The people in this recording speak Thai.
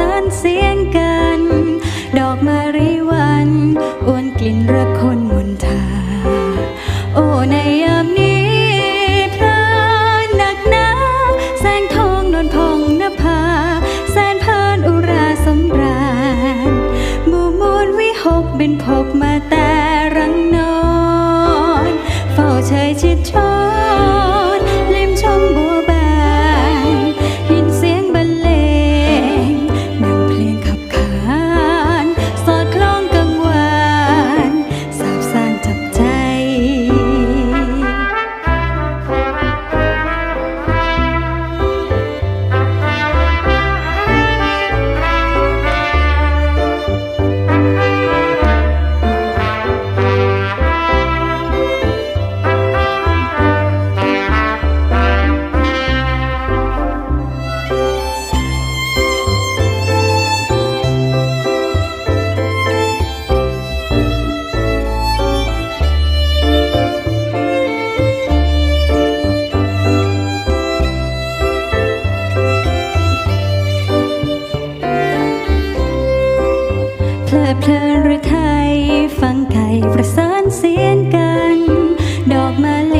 ริเสียงกัน ดอกมาริวันอ้วนกลิ่นระคนมนทา โอ้ในยามนี้พระนักหนาแสงทองนอนพองนภา แสนเพลินอุราสำราญบูมูลวิหกเป็นพบมาแต่รังนอน เฝ้าเฉยชิดชอ เพลิดเพลินหรือไทย ฟังไก่ประสานเสียงกัน ดอกมะลิ